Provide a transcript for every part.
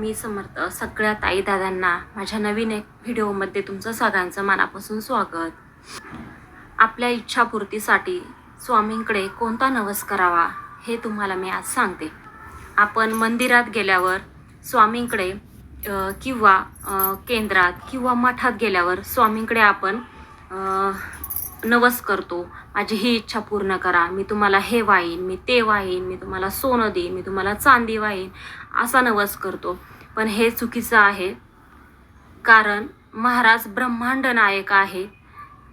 मी समर्थ सगळ्या ताई दादांना माझ्या नवीन एक व्हिडिओमध्ये तुमचं सगळ्यांचं मनापासून स्वागत. आपल्या इच्छापूर्तीसाठी स्वामींकडे कोणता नवस करावा हे तुम्हाला मी आज सांगते. आपण मंदिरात गेल्यावर स्वामींकडे किंवा केंद्रात किंवा मठात गेल्यावर स्वामींकडे आपण नवस करतो. माझी ही इच्छा पूर्ण करा. मी तुम्हाला हे वाईन मी ते वाईन मी तुम्हाला सोनं देईन मी तुम्हाला चांदी वाईन असा नवस करतो. पण हे चुकीचं आहे. कारण महाराज ब्रह्मांड नायक आहे.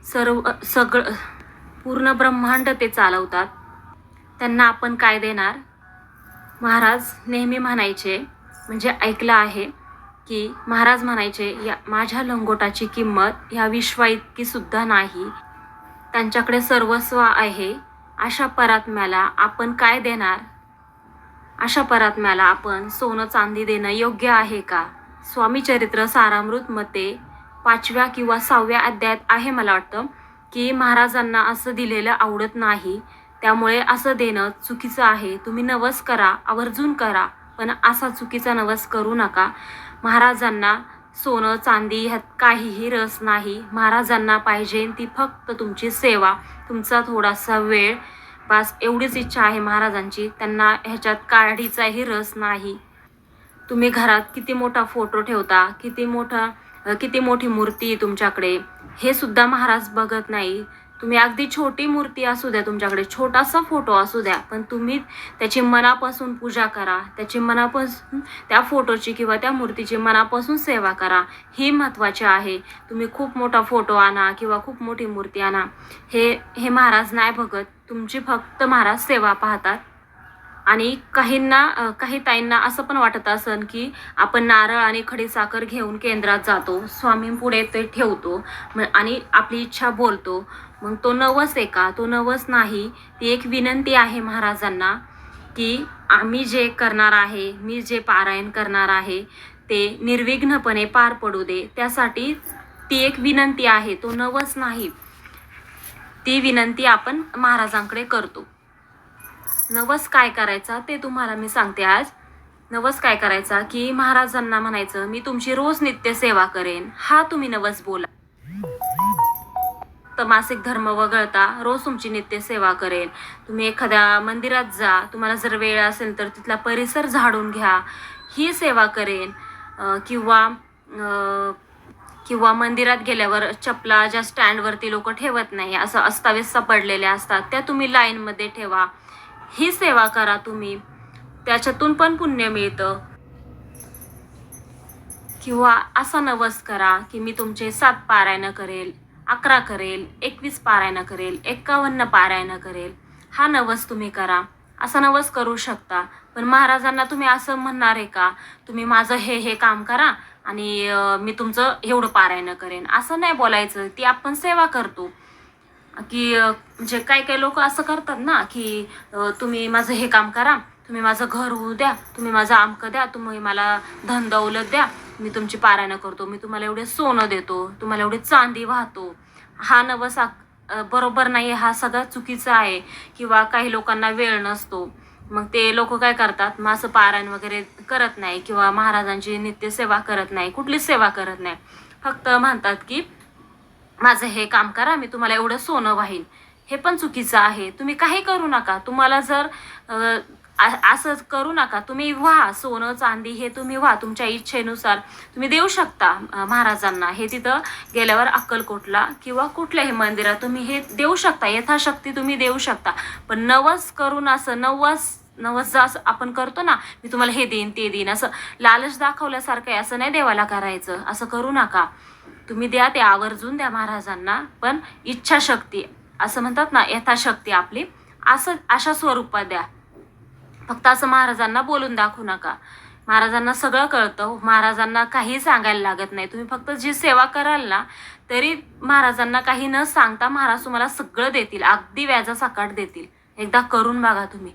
सर्व सगळं पूर्ण ब्रह्मांड ते चालवतात. त्यांना आपण काय देणार? महाराज नेहमी म्हणायचे म्हणजे ऐकलं आहे की महाराज म्हणायचे या माझ्या लंगोटाची किंमत ह्या विश्वाइतकीसुद्धा सुद्धा नाही. त्यांच्याकडे सर्वस्व आहे. अशा परात्म्याला आपण काय देणार? अशा परात्म्याला आपण सोनं चांदी देणं योग्य आहे का? स्वामी चरित्र सारामृत मते पाचव्या किंवा सहाव्या अध्यायात आहे मला वाटतं की महाराजांना असं दिलेलं आवडत नाही. त्यामुळे असं देणं चुकीचं आहे. तुम्ही नवस करा आवर्जून करा पण असा चुकीचा नवस करू नका. महाराजांना सोनं चांदी ह्यात काहीही रस नाही. महाराजांना पाहिजे ती फक्त तुमची सेवा तुमचा थोडासा वेळ. बस एवढीच इच्छा आहे महाराजांची. त्यांना ह्याच्यात काढीचाही रस नाही. तुम्ही घरात किती मोठा फोटो ठेवता किती मोठा किती मोठी मूर्ती तुमच्याकडे? हे सुद्धा महाराज बघत नाही. तुम्ही अगदी छोटी मूर्ती असू द्या तुमच्याकडे छोटासा फोटो असू द्या पण तुम्ही त्याची मनापासून पूजा करा त्याची मनापासून त्या फोटोची किंवा त्या मूर्तीची मनापासून सेवा करा. ही महत्त्वाची आहे. तुम्ही खूप मोठा फोटो आणा किंवा खूप मोठी मूर्ती आणा. हे हे महाराज नाही बघत. तुमची फक्त महाराज सेवा पाहतात. आणि काहींना काही ताईंना असं पण वाटत असन की आपण नारळ आणि खडीसाखर घेऊन केंद्रात जातो स्वामींपुढे ते ठेवतो आणि आपली इच्छा बोलतो. मग तो नवस आहे का? तो नवस नाही. ती एक विनंती आहे महाराजांना की आम्ही जे करणार आहे मी जे पारायण करणार आहे ते निर्विघ्नपणे पार पडू दे. त्यासाठी ती एक विनंती आहे. तो नवस नाही. ती विनंती आपण महाराजांकडे करतो. नवस काय करायचा ते तुम्हाला मी सांगते आज. नवस काय करायचा की महाराजांना म्हणायचं मी तुमची रोज नित्य सेवा करेन. हा तुम्ही नवस बोला. तर मासिक धर्म वगळता रोज तुमची नित्य सेवा करेन. तुम्ही एखाद्या मंदिरात जा तुम्हाला जर वेळ असेल तर तिथला परिसर झाडून घ्या. ही सेवा करेन. किंवा किंवा मंदिरात गेल्यावर चपला ज्या स्टँडवरती लोक ठेवत नाही असं अस्ताव्यस्त पडलेल्या असतात त्या तुम्ही लाईनमध्ये ठेवा. ही सेवा करा तुम्ही. त्याच्यातून पण पुण्य मिळतं. किंवा असा नवस करा की मी तुमचे सात पारायणं करेल अकरा करेल एकवीस पारायणं करेल एक्कावन्न पारायणं करेल. हा नवस तुम्ही करा. असा नवस करू शकता. पण महाराजांना तुम्ही असं म्हणणार आहे का? तुम्ही माझं हे हे काम करा आणि मी तुमचं एवढं पारायणं करेन. असं नाही बोलायचं. ती आपण सेवा करतो. की म्हणजे काही काही लोक असं करतात ना की तुम्ही माझं हे काम करा तुम्ही माझं घर होऊ द्या तुम्ही माझं आमकं द्या तुम्ही मला धन दौलत द्या मी तुमची पारायणं करतो मी तुम्हाला एवढे सोनं देतो तुम्हाला एवढे चांदी वाहतो. हा नवस बरोबर नाही हा सगळा चुकीचा आहे किंवा काही लोकांना वेळ नसतो. मग ते लोक काय करतात मग असं पारायण वगैरे करत नाही किंवा महाराजांची नित्यसेवा करत नाही कुठलीच सेवा करत नाही. फक्त म्हणतात की माझं हे काम करा मी तुम्हाला एवढं सोनं वाहीन. हे पण चुकीचं आहे. तुम्ही काही करू नका. तुम्हाला जर असं करू नका. तुम्ही व्हा सोनं चांदी हे तुम्ही व्हा. तुमच्या इच्छेनुसार तुम्ही देऊ शकता महाराजांना. हे तिथं गेल्यावर अक्कलकोटला किंवा कुठल्याही मंदिरात तुम्ही हे देऊ शकता. यथाशक्ती तुम्ही देऊ शकता. पण नवस करून असं नवस नवस जर असं आपण करतो ना मी तुम्हाला हे देईन ते देईन. असं लालच दाखवल्यासारखं आहे. असं नाही देवाला करायचं. असं करू नका. तुम्ही द्या ते आवर्जून द्या महाराजांना पण इच्छाशक्ती असं म्हणतात ना यथाशक्ती आपली असं अशा स्वरूपात द्या. फक्त असं महाराजांना बोलून दाखवू नका. महाराजांना सगळं कळतं महाराजांना काही सांगायला लागत नाही. तुम्ही फक्त जी सेवा कराल ना तरी महाराजांना काही न सांगता महाराज तुम्हाला सगळं देतील अगदी व्याजासकट देतील. एकदा करून बघा तुम्ही.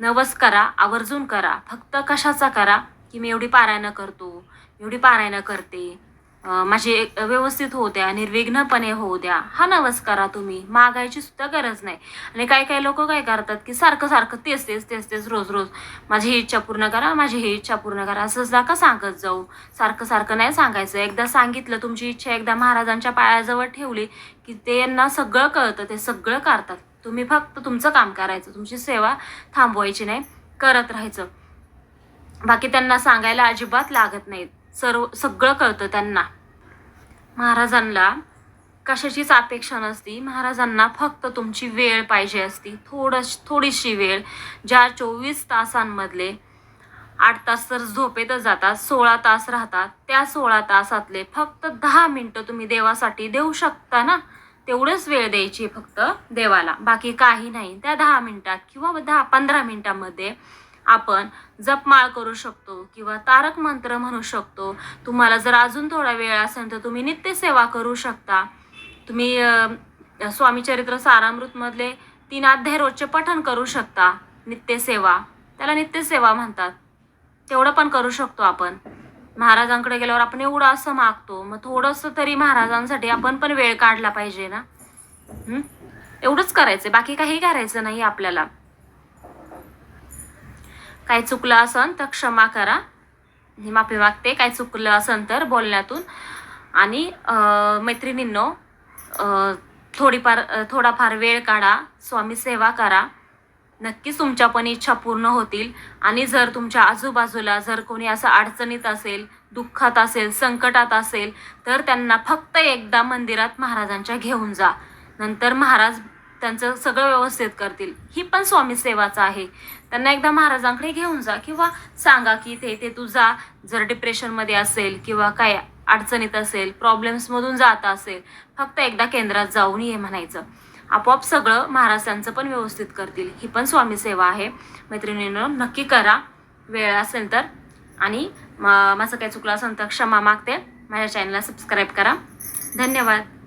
नवस करा आवर्जून करा. फक्त कशाचा करा? की मी एवढी पारायणं करतो एवढी पारायणं करते. माझे व्यवस्थित होऊ द्या निर्विघ्नपणे होऊ द्या. हा नवस करा तुम्ही. मागायची सुद्धा गरज नाही. आणि काही काही लोक काय करतात की सारखं सारखं तेच तेच तेच तेच रोज रोज माझी ही इच्छा पूर्ण करा माझी ही इच्छा पूर्ण करा असंच नका सांगत जाऊ. सारखं सारखं नाही सांगायचं. एकदा सांगितलं तुमची इच्छा एकदा महाराजांच्या पायाजवळ ठेवली की ते यांना सगळं कळतं ते सगळं करतात तुम्ही फक्त तुमचं काम करायचं तुमची सेवा थांबवायची नाही करत राहायचं. बाकी त्यांना सांगायला अजिबात लागत नाहीत. सर्व सगळं कळतं त्यांना. महाराजांना कशाचीच अपेक्षा नसती. महाराजांना फक्त तुमची वेळ पाहिजे असती. थोडस थोडीशी वेळ ज्या चोवीस तासांमधले आठ तास तर झोपेतच जातात सोळा तास राहतात. त्या सोळा तासातले फक्त दहा मिनटं तुम्ही देवासाठी देऊ शकता ना? तेवढंच वेळ द्यायची फक्त देवाला. बाकी काही नाही. त्या दहा मिनटात किंवा दहा पंधरा मिनटामध्ये आपण जपमाळ करू शकतो किंवा तारक मंत्र म्हणू शकतो. तुम्हाला जर अजून थोडा वेळ असेल तर तुम्ही नित्यसेवा करू शकता. तुम्ही स्वामीचरित्र स्वामी चरित्र सारामृतमधले तीन अध्याय रोजचे पठण करू शकता. नित्यसेवा. त्याला नित्यसेवा म्हणतात. तेवढं पण करू शकतो आपण. महाराजांकडे गेल्यावर आपण एवढं असं मागतो. मग थोडंसं तरी महाराजांसाठी आपण पण वेळ काढला पाहिजे ना? एवढंच करायचं बाकी काही करायचं नाही आपल्याला. काय चुकलं असन तर क्षमा करा. मी माफी मागते. काय चुकलं असन तर बोलण्यातून. आणि मैत्रिणींनो थोडीफार थोडाफार वेळ काढा. स्वामी सेवा करा. नक्कीच तुमच्या पण इच्छा पूर्ण होतील. आणि जर तुमच्या आजूबाजूला जर कोणी असं अडचणीत असेल दुःखात असेल संकटात असेल तर त्यांना फक्त एकदा मंदिरात महाराजांच्या घेऊन जा. नंतर महाराज त्यांचं सगळं व्यवस्थित करतील. ही पण स्वामी सेवाच आहे. त्यांना एकदा महाराजांकडे घेऊन जा किंवा सांगा की ते ते तू जा. जर डिप्रेशनमध्ये असेल किंवा काय अडचणीत असेल प्रॉब्लेम्समधून जात असेल फक्त एकदा केंद्रात जाऊन ये म्हणायचं. आपोआप सगळं महाराज त्यांचं पण व्यवस्थित करतील. ही पण स्वामी सेवा आहे. मैत्रिणीनं नक्की करा. वेळ असेल तर. आणि म- माझं काही चुकलं असेल तर क्षमा मागते. माझ्या चॅनलला सबस्क्राईब करा. धन्यवाद.